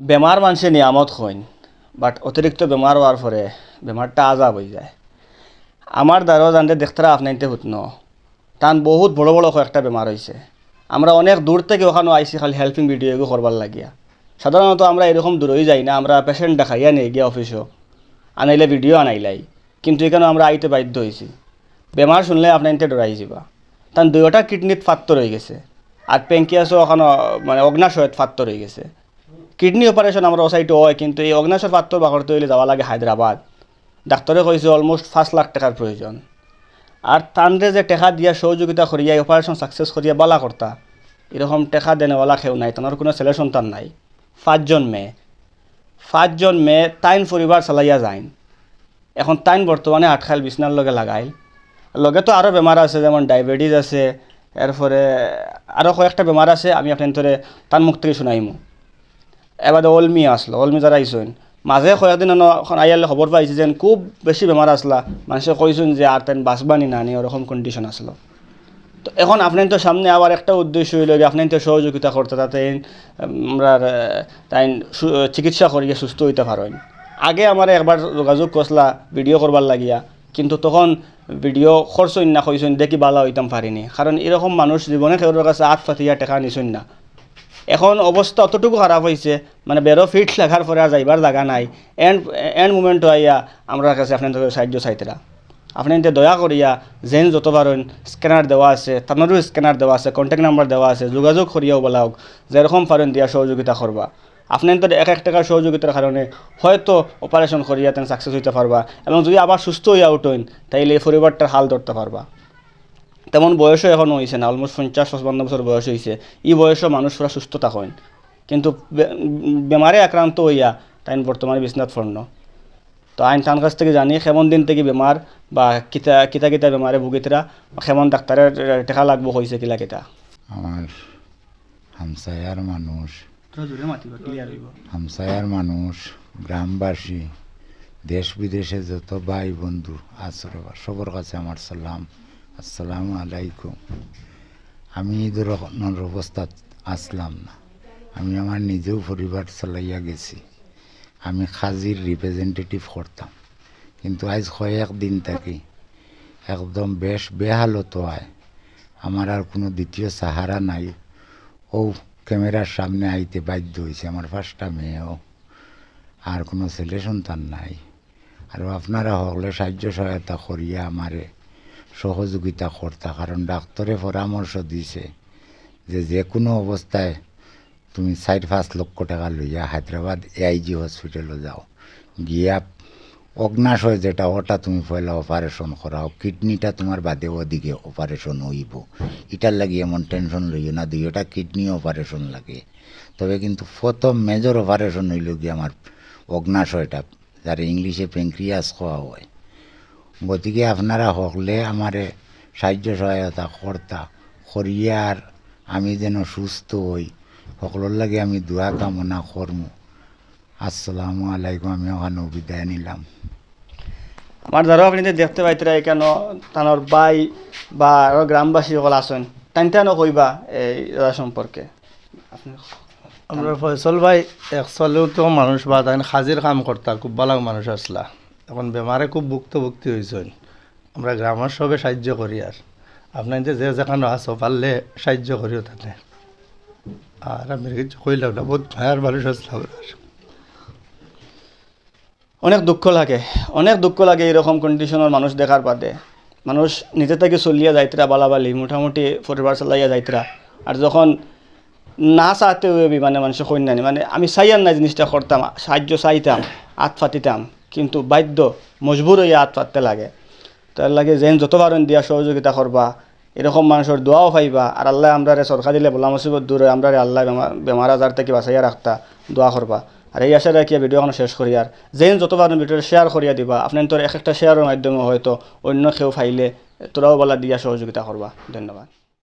বেমার মানুষে নিয়ামত হইন বাট অতিরিক্ত বেমার হওয়ার পরে বেমারটা আজাব হয়ে যায়। আমার দ্বারাও জানতে দেখতে আপনাইতে হুতন তান বহুত বড় বড় কয়েকটা বেমার হয়েছে আমরা অনেক দূর থেকে ওখানে আইসি খালি হেল্পিং ভিডিও এগুলো করবার লাগিয়া। সাধারণত আমরা এরকম দূরই যাই না, আমরা পেশেন্ট দেখাইয়া নিয়ে গিয়া অফিসও আনাইলে ভিডিও আনাইলাই। কিন্তু এখানে আমরা আইতে বাধ্য হয়েছি বেমার শুনলে আপনার ইনতে ডরাই যাবা তার দুইটা কিডনিত ফাত্তর হয়ে গেছে। আর পেঙ্কিয়াসও ওখানে মানে অগ্নাশয়ত ফাত্তর হয়ে গেছে। কিডনি অপারেশন আমরা ওসাইটে হয়, কিন্তু এই অগ্নাশয় ফাত্তর বাকরতে হইলে যাওয়া লাগে হায়দ্রাবাদ ডাক্তারে কইছে অলমোস্ট পাঁচ লাখ টাকার প্রয়োজন আর তানরে যে টেকা দিয়া সহযোগিতা করিয়া এই অপারেশন সাকসেস করিয়া বালা করতা এরকম টেকা দেনেওয়ালা কেউ নাই তানোর কোনো ছেলে সন্তান নাই। পাঁচজন মেয়ে। পাঁচজন মেয়ে তাইন পরিবার চালাইয়া যাইন। এখন তাইন বর্তমানে আটখাইল বিছনার লগে লাগাইল। লগে তো আরও বেমার আছে, যেমন ডায়াবেটিস আছে এরপরে আরও কয়েকটা বেমার আছে, আমি আপনার তার মুখ থেকে শুনাইমু। এবারে অলমি আসলো অলমি যারা আইসইন। মাঝে কয়েকদিন আইয়ালে খবর পাইছে যেন খুব বেশি বেমার আসলা মানুষে কইসুন যে আর তেন বাঁচবানি না নি ওরকম কন্ডিশন আসলো তো এখন আপনার তো সামনে আবার একটা উদ্দেশ্য হইল যে আপনার তো সহযোগিতা করতে তাতে আমরা তাই চিকিৎসা করিয়া সুস্থ হইতে পারেন আগে আমার একবার যোগাযোগ করছিলা ভিডিও করবার লাগিয়া। কিন্তু তখন ভিডিও খরচইন না কইসইন দেখি বালা হইতাম পারিনি কারণ এরকম মানুষ জীবনে কেউর কাছে আট ফাতিয়া টাকা নিছইন না। এখন অবস্থা অতটুকু খারাপ হয়েছে। মানে বেরো, ফিট লাগার পরে আর যাইবার জায়গা নাই। এন্ড এন্ড মুমেন্ট আইয়া আমরা কাছে আপনাদের সাহায্য চাইতেরা। আপনি দয়া করিয়া, যেন যত পারেন স্ক্যানার দেওয়া আছে তানোরও স্ক্যানার দেওয়া আছে কন্ট্যাক্ট নাম্বার দেওয়া আছে, যোগাযোগ করিয়াও বলা হোক, যেরকম পারেন দিয়া সহযোগিতা করবা। আপনি তো এক এক টাকার সহযোগিতার কারণে হয়তো অপারেশন করিয়া তেন সাকসেস হইতে পারবা, এবং যদি আবার সুস্থ হইয়া উঠেন, তাইলে এই পরিবারটার হাল ধরতে পারবা। তেমন বয়সও এখনও হয়েছে না অলমোস্ট পঞ্চাশ পঁচপান্ন বছর বয়স হয়েছে এই বয়সও মানুষ পুরা সুস্থ থাকেন কিন্তু বেমারে আক্রান্ত হইয়া তাই বর্তমানে বিশ্বনাথ ফর্ণ। তো আইন তার কাছ থেকে জানি সেমন দিন থেকে বেমার বা কিতা কিতা কিতা বেমারে ভুগিতরা সেমন ডাক্তারের টেকা লাগবো হয়েছে কিলা কিতা? আমার হামসায়ার মানুষ হামসায়ার মানুষ গ্রামবাসী দেশ বিদেশে যত ভাই বন্ধু আসর সবার কাছে আমার সালাম। আসসালামু আলাইকুম। আমি ধরনের অবস্থা আসলাম না। আমি আমার নিজেও পরিবার চালাইয়া গেছি। আমি খাজির রিপ্রেজেন্টেটিভ করতাম। কিন্তু আজ কয়েক দিন থাকি একদম বেশ বেহালত হয়। আমার আর কোনো দ্বিতীয় সাহারা নাই। ও ক্যামেরার সামনে আইতে বাধ্য হয়েছে আমার ফার্স্টটা মেয়েও। আর কোনো ছেলে সন্তান নাই। আর আপনারা হলে সাহায্য সহায়তা করিয়া আমারে সহযোগিতা করতা, কারণ ডাক্তারে পরামর্শ দিছে যে যে কোনো অবস্থায় তুমি চার, পাঁচ লক্ষ টাকা লইয়া হায়দ্রাবাদ এআইজি হসপিটালে যাও। গিয়া অগ্নাশয় যেটা, ওটা তুমি পয়লা অপারেশন করাও। কিডনিটা তোমার বাদে ওদিকে অপারেশন হইব। এটার লাগে এমন টেনশন লইও না দুইটা কিডনি অপারেশন লাগে। তবে কিন্তু প্রথম মেজর অপারেশন হইল গিয়ে আমার অগ্নাশয়টা, যার ইংলিশে প্যাঙ্ক্রিয়াস খাওয়া হয়। গতিকে আপনারা হকলে আমারে সাহায্য সহায়তা কর্তা করিয়ার আমি যেন সুস্থ হই। সকলের লাগে আমি দোয়া কামনা করমু। আসসালামু আলাইকুম আমি ওখানে বিদায় নিলাম। আমার দ্বারাও আপনি যে দেখতে পাইতরা এখানে তানোর বাই বা আরও গ্রামবাসী সকল আছেন টান টানও কইবা এই সম্পর্কে? আমরা ফয়সল ভাই একচুয়ালিও তো মানুষ বা তাই হাজির কাম করতা খুব ভালো মানুষ আসলা। এখন বেমারে খুব ভুক্তভুক্তি হয়েছেন আমরা গ্রামের সবে সাহায্য করি আর আপনার যে যেখানে আছো পারলে সাহায্য করিও তাতে। আর আমি কিছু কইলাম না বহুত ভায়ার মানুষ আসলাম অনেক দুঃখ লাগে, অনেক দুঃখ লাগে এরকম কন্ডিশনের মানুষ দেখার বাদে। মানুষ নিজে থেকে চলিয়া যাইতরা বালাবালি, মোটামুটি পরিবার চালাইয়া যাইতরা আর যখন না চাতে মানে মানুষের কন্যানি মানে আমি চাইয়ার না জিনিসটা করতাম সাহায্য চাইতাম আত ফাতিতাম কিন্তু বাধ্য, মজবুর হইয়া আত ফাততে লাগে। তার লাগে যেন যত পারেন দিয়া সহযোগিতা করবা, এরকম মানুষের দোয়াও পাইবা, আর আল্লাহ আমরা সরকার দিলে বলা মুসিবত দূরে আমরা আল্লাহ বেমার আজার থেকে বাঁচাইয়া রাখতা, দোয়া করবা। আর এই আশা রাখিয়া ভিডিও এখন শেষ করি, আর যেন যত পারেন ভিডিওটা শেয়ার করিয়া দিবা, আপনার তোর এক একটা শেয়ারের মাধ্যমে হয়তো অন্য কেউ ফাইলে তোরাও বলা দিয়া সহযোগিতা করবা। ধন্যবাদ।